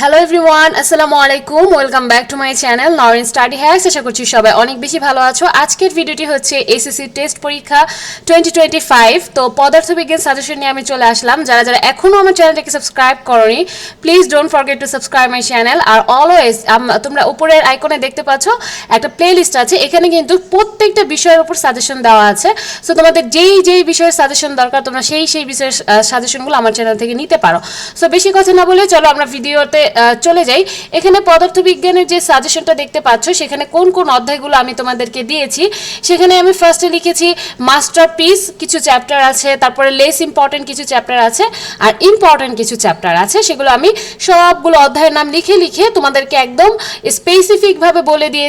Hello everyone আসসালামু আলাইকুম welcome back to my channel Naren study hacks আশা করছি সবাই অনেক বেশি ভালো আছো। আজকের ভিডিওটি হচ্ছে এসএসসি টেস্ট পরীক্ষা টোয়েন্টি টোয়েন্টি ফাইভ তো পদার্থবিজ্ঞান সাজেশন নিয়ে আমি চলে আসলাম। যারা যারা এখনও আমার চ্যানেলটাকে সাবস্ক্রাইব করনি please don't forget to subscribe my channel R always তোমরা উপরের আইকনে দেখতে পাচ্ছ, একটা প্লে লিস্ট আছে। এখানে কিন্তু প্রত্যেকটা বিষয়ের উপর সাজেশন দেওয়া আছে। সো তোমাদের যেই যেই বিষয়ের সাজেশন দরকার, তোমরা সেই সেই বিষয়ের সাজেশনগুলো আমার চ্যানেল থেকে নিতে পারো। সো বেশি কথা না বলে চলো আমরা ভিডিওতে চলে যাই। এখানে পদার্থবিজ্ঞানের যে সাজেশনটা দেখতে পাচ্ছ, সেখানে কোন কোন অধ্যায়গুলো আমি তোমাদেরকে দিয়েছি। সেখানে আমি ফার্স্টে লিখেছি মাস্টার পিস কিছু চ্যাপ্টার আছে, তারপরে লেস ইম্পর্টেন্ট কিছু চ্যাপ্টার আছে, আর ইম্পর্টেন্ট কিছু চ্যাপ্টার আছে। সেগুলো আমি সবগুলো অধ্যায়ের নাম লিখে লিখে তোমাদেরকে একদম স্পেসিফিকভাবে বলে দিয়ে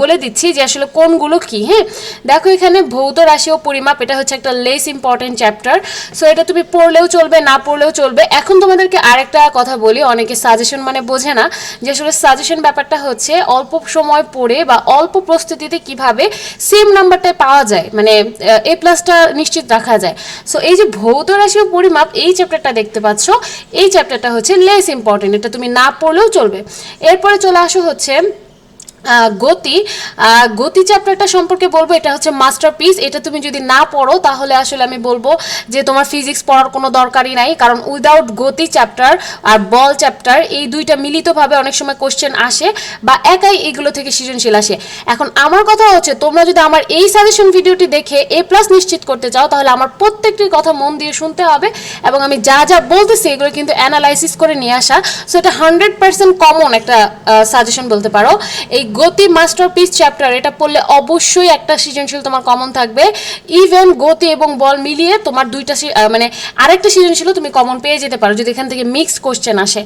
বলে দিচ্ছি যে আসলে কোনগুলো কি হ্যাঁ? দেখো এখানে ভৌত রাশি ও পরিমাপ, এটা হচ্ছে একটা লেস ইম্পর্টেন্ট চ্যাপ্টার সো এটা তুমি পড়লেও চলবে, না পড়লেও চলবে। এখন তোমাদেরকে আরেকটা কথা বলি, অনেকে সাজেশন মানে বোঝে না যে আসলে সাজেশন ব্যাপারটা হচ্ছে অল্প সময় পড়ে বা অল্প প্রস্তুতিতে কীভাবে সেম নাম্বারটা পাওয়া যায় মানে এ প্লাসটা নিশ্চিত রাখা যায়। সো এই যে ভৌত রাশি ও পরিমাপ, এই চ্যাপ্টারটা দেখতে পাচ্ছ, এই চ্যাপ্টারটা হচ্ছে লেস ইম্পর্টেন্ট এটা তুমি না পড়লেও চলবে। এরপরে চলে আসো হচ্ছে গতি গতি চ্যাপ্টারটা সম্পর্কে বলব, এটা হচ্ছে মাস্টারপিস এটা তুমি যদি না পড়ো, তাহলে আসলে আমি বলব যে তোমার ফিজিক্স পড়ার কোনো দরকারই নাই, কারণ উইদাউট গতি চ্যাপ্টার আর বল চ্যাপ্টার এই দুইটা মিলিতভাবে অনেক সময় কোশ্চেন আসে বা একাই এগুলো থেকে সৃজনশীল আসে। এখন আমার কথা হচ্ছে, তোমরা যদি আমার এই সাজেশন ভিডিওটি দেখে এ প্লাস নিশ্চিত করতে চাও, তাহলে আমার প্রত্যেকটি কথা মন দিয়ে শুনতে হবে এবং আমি যা যা বলতেছি, এগুলো কিন্তু অ্যানালাইসিস করে নিয়ে আসা। সো এটা হান্ড্রেড পার্সেন্ট কমন একটা সাজেশন বলতে পারো। এই গতি মাস্টারপিস চ্যাপ্টার এটা পড়লে অবশ্যই একটা সৃজনশীল তোমার কমন থাকবে। ইভেন গতি এবং বল মিলিয়ে তোমার দুইটা মানে আরেকটা সৃজনশীল তুমি কমন পেয়ে যেতে পারো যদি এখান থেকে মিক্সড কোশ্চেন আসে।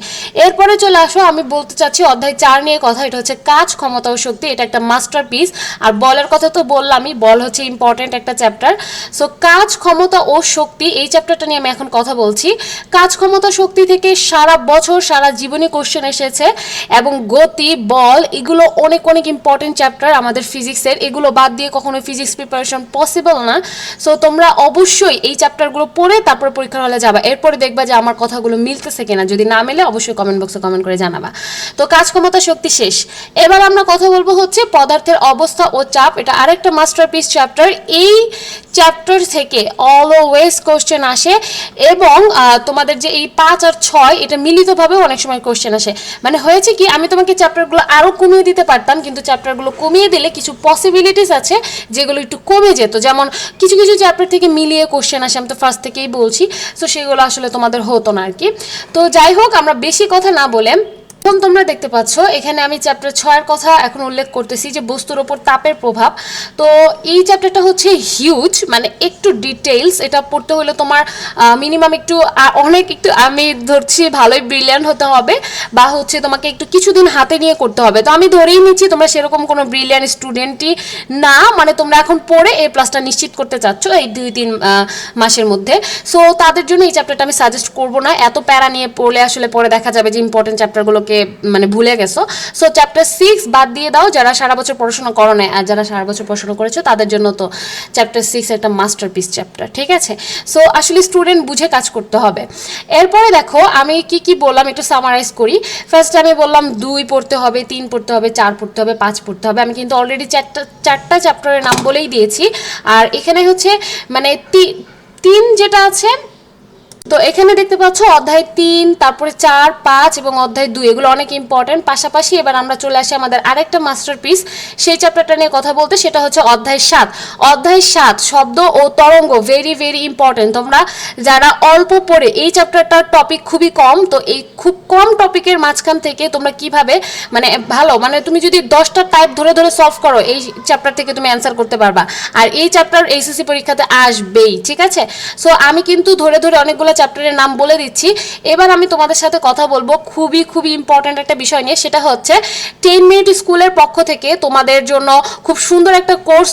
এরপরে চলে আসো, আমি বলতে চাচ্ছি অধ্যায় চার নিয়ে কথা, এটা হচ্ছে কাজ, ক্ষমতা ও শক্তি, এটা একটা মাস্টারপিস আর বলের কথা তো বললামই, বল হচ্ছে ইম্পর্টেন্ট একটা চ্যাপ্টার সো কাজ, ক্ষমতা ও শক্তি, এই চ্যাপ্টারটা নিয়ে আমি এখন কথা বলছি। কাজ, ক্ষমতা, শক্তি থেকে সারা বছর, সারা জীবনী কোশ্চেন এসেছে। এবং গতি, বল, এগুলো অনেক অনেক ইম্পর্টেন্ট চ্যাপ্টার আমাদের ফিজিক্সের এগুলো বাদ দিয়ে কখনো ফিজিক্স প্রিপারেশন পসিবল না। সো তোমরা অবশ্যই এই চ্যাপ্টারগুলো পড়ে তারপর পরীক্ষার হলে যাবা। এরপরে দেখবা যে আমার কথাগুলো মিলতেছে কিনা। যদি না মেলে, অবশ্যই কমেন্ট বক্সে কমেন্ট করে জানাবা। তো, কাজ ক্ষমতা শক্তি শেষ। এবার আমরা কথা বলব হচ্ছে পদার্থের অবস্থা ও চাপ। এটা আরেকটা মাস্টারপিস চ্যাপ্টার এই চ্যাপ্টার থেকে অলওয়েজ কোশ্চেন আসে এবং তোমাদের যে এই পাঁচ আর ছয়, এটা মিলিতভাবে অনেক সময় কোশ্চেন আসে। মানে হয়েছে কি, আমি তোমাকে চ্যাপ্টারগুলো আরও কমিয়ে দিতে পারতাম। কিন্তু চ্যাপ্টারগুলো কমিয়ে দিলে কিছু পসিবিলিটিস আছে যেগুলো একটু কমে যেত। যেমন কিছু কিছু চ্যাপ্টার থেকে মিলিয়ে কোশ্চেন আসে, আমি তো ফার্স্ট থেকেই বলছি। তো সেগুলো আসলে তোমাদের হতো না আর কি তো যাই হোক, আমরা বেশি কথা না বলে এখন তোমরা দেখতে পাচ্ছ, এখানে আমি চ্যাপ্টার ছয়ের কথা এখন উল্লেখ করতেছি যে বস্তুর ওপর তাপের প্রভাব। তো এই চ্যাপ্টারটা হচ্ছে হিউজ মানে একটু ডিটেলস এটা পড়তে হলে তোমার মিনিমাম একটু অনেক একটু, আমি ধরছি ভালোই ব্রিলিয়ান্ট হতে হবে, বা হচ্ছে তোমাকে একটু কিছুদিন হাতে নিয়ে করতে হবে। তো আমি ধরেই নিচ্ছি তোমরা সেরকম কোনো ব্রিলিয়ান্ট স্টুডেন্টই না মানে তোমরা এখন পড়ে এ প্লাসটা নিশ্চিত করতে চাচ্ছ এই দুই, তিন মাসের মধ্যে। সো তাদের জন্য এই চ্যাপ্টারটা আমি সাজেস্ট করব না। এত প্যারা নিয়ে পড়লে আসলে পরে দেখা যাবে যে ইম্পর্টেন্ট চ্যাপ্টারগুলোকে মানে ভুলে গেছো। সো চ্যাপ্টার সিক্স বাদ দিয়ে দাও, যারা সারা বছর পড়াশোনা করো না আর যারা সারা বছর পড়াশোনা করেছ, তাদের জন্য তো চ্যাপ্টার সিক্স একটা মাস্টারপিস চ্যাপ্টার ঠিক আছে? সো আসলে স্টুডেন্ট বুঝে কাজ করতে হবে। এরপরে দেখো, আমি কি কি বললাম, একটু সামারাইজ করি। ফার্স্ট আমি বললাম, দুই পড়তে হবে, তিন পড়তে হবে, চার পড়তে হবে, পাঁচ পড়তে হবে। আমি কিন্তু অলরেডি চারটা চারটা চ্যাপ্টারের নাম বলেই দিয়েছি। আর এখানে হচ্ছে মানে তিন যেটা আছে তো এখানে দেখতে পাচ্ছ অধ্যায় তিন, তারপরে চার, পাঁচ এবং অধ্যায় দুই, এগুলো অনেক ইম্পর্টেন্ট পাশাপাশি এবার আমরা চলে আসি আমাদের আরেকটা মাস্টারপিস সেই চ্যাপ্টারটা নিয়ে কথা বলতে, সেটা হচ্ছে অধ্যায় সাত। অধ্যায় সাত, শব্দ ও তরঙ্গ ভেরি ভেরি ইম্পর্টেন্ট তোমরা যারা অল্প পড়ে, এই চ্যাপ্টারটার টপিক খুবই কম, তো এই খুব কম টপিকের মাঝখান থেকে তোমরা কীভাবে মানে ভালো মানে তুমি যদি দশটা টাইপ ধরে ধরে সলভ করো, এই চ্যাপ্টার থেকে তুমি অ্যান্সার করতে পারবা। আর এই চ্যাপ্টার এইচএসসি পরীক্ষাতে আসবেই, ঠিক আছে? সো আমি কিন্তু ধরে ধরে অনেকগুলো চ্যাপ্টারের নাম বলে দিচ্ছি। এবার আমি তোমাদের সাথে কথা বলব খুবই খুবই ইম্পর্ট্যান্ট একটা বিষয় নিয়ে, সেটা হচ্ছে টেন মিনিট স্কুলের পক্ষ থেকে তোমাদের জন্য খুব সুন্দর একটা কোর্স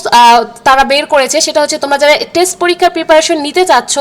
তারা বের করেছে। সেটা হচ্ছে তোমরা যারা টেস্ট পরীক্ষার প্রিপারেশন নিতে চাচ্ছ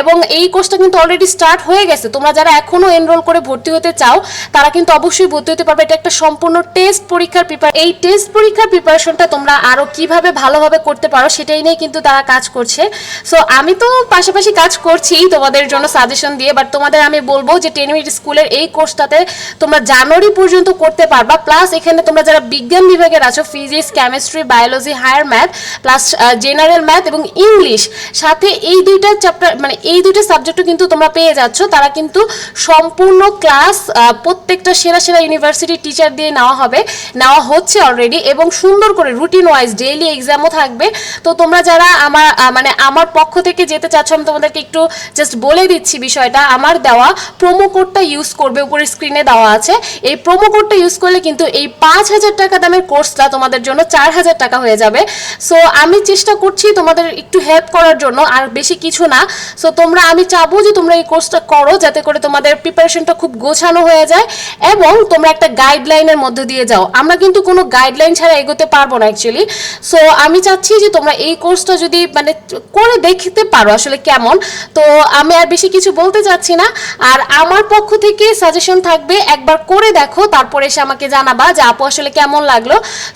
এবং এই কোর্সটা কিন্তু অলরেডি স্টার্ট হয়ে গেছে, তোমরা যারা এখনও এনরোল করে ভর্তি হতে চাও, তারা কিন্তু অবশ্যই ভর্তি হতে পারবে। এটা একটা সম্পূর্ণ টেস্ট পরীক্ষার প্রিপার এই টেস্ট পরীক্ষার প্রিপারেশনটা তোমরা আরও কীভাবে ভালোভাবে করতে পারো, সেটাই নিয়ে কিন্তু তারা কাজ করছে। সো আমি তো পাশাপাশি কাজ করছি তোমাদের জন্য। সাজেশন দিয়ে বাট তোমাদের আমি বলব যে টেন মিনিট স্কুলের এই কোর্সটাতে তোমরা জানুয়ারি পর্যন্ত করতে পারবা। প্লাস এখানে তোমরা যারা বিজ্ঞান বিভাগের আছো physics chemistry biology higher math plus general math এবং ইংলিশ সাথে এই দুইটা চ্যাপ্টার মানে এই দুইটা সাবজেক্টও কিন্তু তোমরা পেয়ে যাচ্ছ। তারা কিন্তু সম্পূর্ণ ক্লাস প্রত্যেকটা সেরা সেরা ইউনিভার্সিটি টিচার দিয়ে নেওয়া হবে, নেওয়া হচ্ছে অলরেডি এবং সুন্দর করে রুটিন ওয়াইজ ডেইলি এক্সামও থাকবে। তো তোমরা যারা আমার মানে আমার পক্ষ থেকে যেতে চাচ্ছ, আমি তোমাদেরকে একটু জাস্ট বলে দিচ্ছি বিষয়টা, আমার দেওয়া প্রোমো কোডটা ইউজ করবে, উপরে স্ক্রিনে দেওয়া আছে। এই প্রোমো কোডটা ইউজ করলে কিন্তু এই পাঁচ হাজার টাকা দামের কোর্সটা তোমাদের জন্য চার হাজার টাকা হয়ে যাবে। সো আমি চেষ্টা করছি তোমাদের একটু হেল্প করার জন্য, আর বেশি কিছু না। সো তোমরা, আমি চাবো যে তোমরা এই কোর্সটা করো, যাতে করে তোমাদের প্রিপারেশনটা খুব গোছানো হয়ে যায়, এবং তোমরা একটা গাইডলাইনের মধ্যে দিয়ে যাও। আমরা কিন্তু কোনো গাইডলাইন ছাড়া এগোতে পারব না অ্যাকচুয়ালি সো আমি চাচ্ছি যে তোমরা এই কোর্সটা যদি মানে করে দেখতে পারো আসলে কেমন। তো, আমি আর বেশি কিছু বলতে চাচ্ছি না। আর আমার পক্ষ থেকে সাজেশন থাকবে, একবার করে দেখো, তারপরে এসে আমাকে জানাবা যে আপু আসলে কেমন লাগল।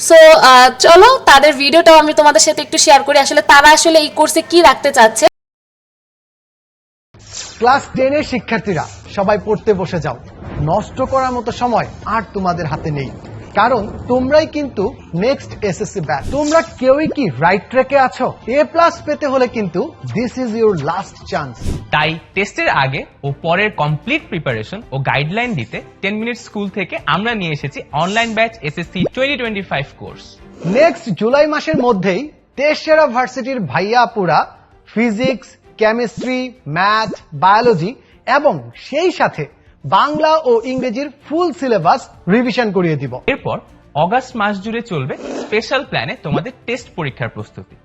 সো চলো, তাদের ভিডিওটাও আমি তোমাদের সাথে একটু শেয়ার করি। আসলে তারা আসলে এই কোর্সে কি রাখতে চাচ্ছে? ক্লাস টেনের শিক্ষার্থীরা, সবাই পড়তে বসে যাও। নষ্ট করার মতো সময় আর তোমাদের হাতে নেই। কারণ তোমরাই কিন্তু নেক্সট এসএসসি ব্যাচ তোমরা কেউই কি রাইট ট্র্যাকে আছো? এ প্লাস পেতে হলে কিন্তু this is your last chance তাই টেস্টের আগে ও পরের কমপ্লিট প্রিপারেশন ও গাইডলাইন দিতে টেন মিনিট স্কুল থেকে আমরা নিয়ে এসেছি online batch SSC twenty twenty five course next July মাসের মধ্যেই তেসরা ভার্সিটির ভাইয়া পুরা ফিজিক্স কেমিস্ট্রি ম্যাথ বায়োলজি এবং সেই সাথে বাংলা ও ইংরেজির ফুল সিলেবাস রিভিশন করিয়ে দিব। এরপর অগাস্ট মাস জুড়ে চলবে স্পেশাল প্ল্যানে তোমাদের টেস্ট পরীক্ষার প্রস্তুতি।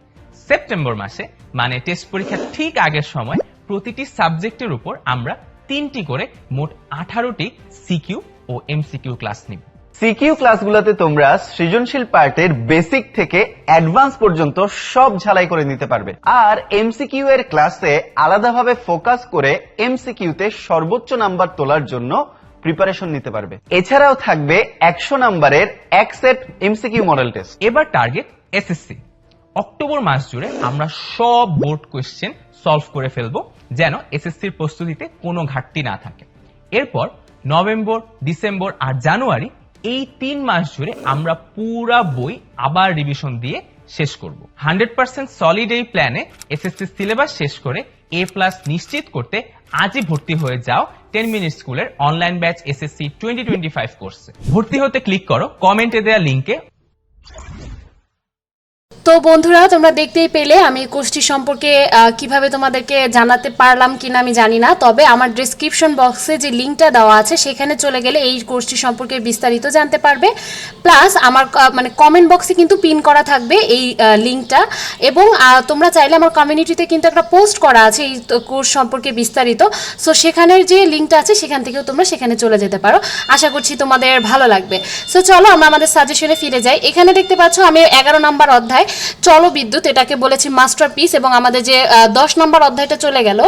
সেপ্টেম্বর মাসে মানে টেস্ট পরীক্ষার ঠিক আগের সময়, প্রতিটি সাবজেক্টের উপর আমরা তিনটি করে মোট আঠারোটি সিকিউ ও এমসিকিউ ক্লাস নিব। সিকিউ ক্লাসগুলোতে তোমরা সৃজনশীল পার্টের বেসিক থেকে অ্যাডভান্স পর্যন্ত সব ঝালাই করে নিতে পারবে। আর এমসিকিউ এর ক্লাসে আলাদাভাবে ফোকাস করে এমসিকিউ তে সর্বোচ্চ নাম্বার তোলার জন্য প্রিপারেশন নিতে পারবে। এছাড়াও থাকবে একশো নাম্বারের এক সেট এমসিকিউ মডেল টেস্ট। এবার টার্গেট এসএসসি। অক্টোবর মাস জুড়ে আমরা সব বোর্ড কোয়েশ্চেন সলভ করে ফেলব, যেন এসএসসির প্রস্তুতিতে কোনো ঘাটতি না থাকে। এরপর নভেম্বর, ডিসেম্বর আর জানুয়ারি এই তিন মাস জুড়ে আমরা পুরা বই আবার রিভিশন দিয়ে শেষ করব। হান্ড্রেড পার্সেন্ট সলিড এই প্ল্যানে এসএসসি সিলেবাস শেষ করে এ প্লাস নিশ্চিত করতে আজই ভর্তি হয়ে যাও টেন মিনিট স্কুলের online batch SSC twenty twenty five কোর্সে ভর্তি হতে ক্লিক করো কমেন্টে দেওয়া লিঙ্কে তো বন্ধুরা, তোমরা দেখতেই পেলে আমি কোর্সটি সম্পর্কে কীভাবে তোমাদেরকে জানাতে পারলাম কিনা আমি জানি না। তবে আমার ডিসক্রিপশন বক্সে যে লিঙ্কটা দেওয়া আছে, সেখানে চলে গেলে এই কোর্সটি সম্পর্কে বিস্তারিত জানতে পারবে। প্লাস আমার মানে কমেন্ট বক্সে কিন্তু পিন করা থাকবে এই লিঙ্কটা এবং তোমরা চাইলে আমার কমিউনিটিতে কিন্তু একটা পোস্ট করা আছে এই কোর্স সম্পর্কে বিস্তারিত। সো সেখানের যে লিঙ্কটা আছে, সেখান থেকেও তোমরা সেখানে চলে যেতে পারো। আশা করছি তোমাদের ভালো লাগবে। সো চলো আমরা আমাদের সাজেশনে ফিরে যাই। এখানে দেখতে পাচ্ছ, আমি এগারো নম্বর অধ্যায়। চলো বিদ্যুৎ, এটাকে বলেছি মাস্টার পিস এবং আমাদের যে দশ নম্বর অধ্যায়টা চলে গেল,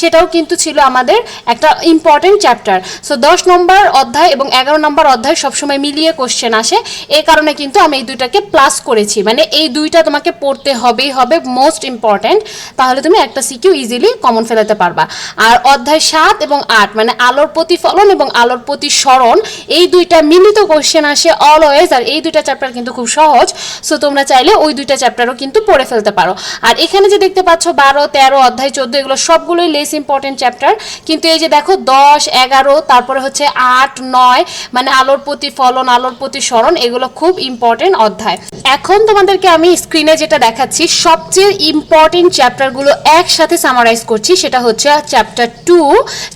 সেটাও কিন্তু ছিল আমাদের একটা ইম্পর্টেন্ট চ্যাপ্টার সো দশ নম্বর অধ্যায় এবং এগারো নম্বর অধ্যায় সবসময় মিলিয়ে কোশ্চেন আসে। এই কারণে কিন্তু আমি এই দুইটাকে প্লাস করেছি। মানে এই দুইটা তোমাকে পড়তে হবেই হবে মোস্ট ইম্পর্টেন্ট তাহলে তুমি একটা সিকিউ ইজিলি কমন ফেলাতে পারবা। আর অধ্যায় সাত এবং আট মানে আলোর প্রতিফলন এবং আলোর প্রতিসরণ, এই দুইটা মিলিত কোশ্চেন আসে অলওয়েজ আর এই দুইটা চ্যাপ্টার কিন্তু খুব সহজ। সো তোমরা চাইলে ওই দুইটা চ্যাপ্টারও কিন্তু পড়ে ফেলতে পারো। আর এখানে যে দেখতে পাচ্ছ, বারো, তেরো, অধ্যায়, চোদ্দ, এগুলো সবগুলোই লেস ইম্পর্টেন্ট চ্যাপ্টার কিন্তু এই যে দেখো, দশ, এগারো, তারপরে হচ্ছে আট, নয় মানে আলোর প্রতিফলন আলোর প্রতিসরণ এগুলো খুব ইম্পর্টেন্ট অধ্যায়। এখন তোমাদেরকে আমি স্ক্রিনে যেটা দেখাচ্ছি, সবচেয়ে ইম্পর্টেন্ট চ্যাপ্টারগুলো একসাথে সামারাইজ করছি, সেটা হচ্ছে chapter two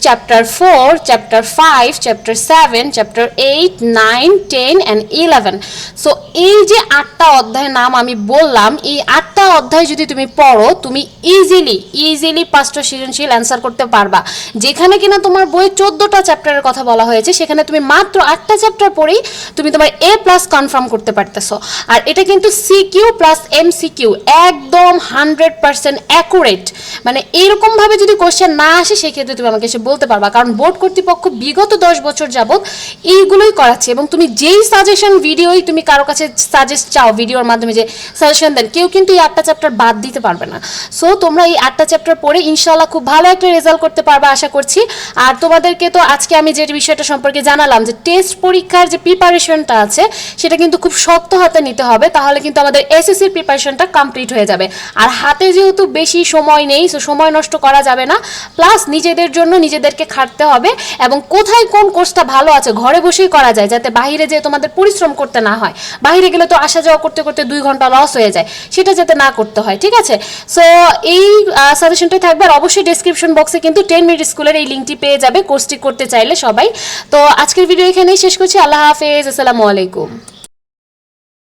chapter four chapter five chapter seven chapter eight nine ten and eleven so এই যে আটটা অধ্যায়ের নাম আমি বললাম এই আটটা অধ্যায় যদি তুমি পড়ো, তুমি ইজিলি ইজিলি পাঁচটা সৃজনশীল অ্যান্সার করতে পারবা। যেখানে কিনা তোমার বই চোদ্দটা চ্যাপ্টারের কথা বলা হয়েছে, সেখানে তুমি মাত্র আটটা চ্যাপ্টার পড়েই তুমি তোমার এ প্লাস কনফার্ম করতে পারতেছো। আর এটা কিন্তু সিকিউ প্লাস এম সিকিউ একদম হান্ড্রেড পার্সেন্ট অ্যাকুরেট মানে এরকম ভাবে যদি কোশ্চেন না আসে, সেক্ষেত্রে তুমি আমাকে এসে বলতে পারবা। কারণ বোর্ড কর্তৃপক্ষ বিগত দশ বছর যাবৎ এইগুলোই করাচ্ছে। এবং তুমি যেই সাজেশন ভিডিওই তুমি কারও কাছে সাজেস্ট চাও ভিডিওর মাধ্যমে যে স্যার সাজেশন দেন কেউ কিন্তু এই আটটা চ্যাপ্টার বাদ দিতে পারবে না। সো তোমরা এই আটটা চ্যাপ্টার পড়ে ইনশাল্লাহ খুব ভালো একটা রেজাল্ট করতে পারবে আশা করছি। আর তোমাদেরকে তো আজকে আমি যে বিষয়টা সম্পর্কে জানালাম, যে টেস্ট পরীক্ষার যে প্রিপারেশনটা আছে, সেটা কিন্তু খুব শক্ত হাতে নিতে হবে, তাহলে কিন্তু আমাদের এসএসসির প্রিপারেশনটা কমপ্লিট হয়ে যাবে। আর হাতে যেহেতু বেশি সময় নেই সো সময় নষ্ট করা যাবে না প্লাস নিজেদের জন্য নিজেদেরকে খাটতে হবে, এবং কোথায় কোন কোর্সটা ভালো আছে, ঘরে বসেই করা যায়, যাতে বাইরে যেয়ে তোমাদের পরিশ্রম করতে না হয়। বাইরে গেলে তো আসা যাওয়া করতে করতে দুই ঘণ্টা লস হয়ে যায়। সেটা যাতে না করতে হয়, ঠিক আছে? সো এই সাজেশনটা থাকবে। আর অবশ্যই ডিসক্রিপশন বক্সে কিন্তু টেন মিনিট স্কুলের এই লিঙ্কটি পেয়ে যাবে। কোর্সটি করতে চাইলে সবাই। তো, আজকের ভিডিও এখানেই শেষ করছি। আল্লাহ হাফেজ। আসসালামু আলাইকুম।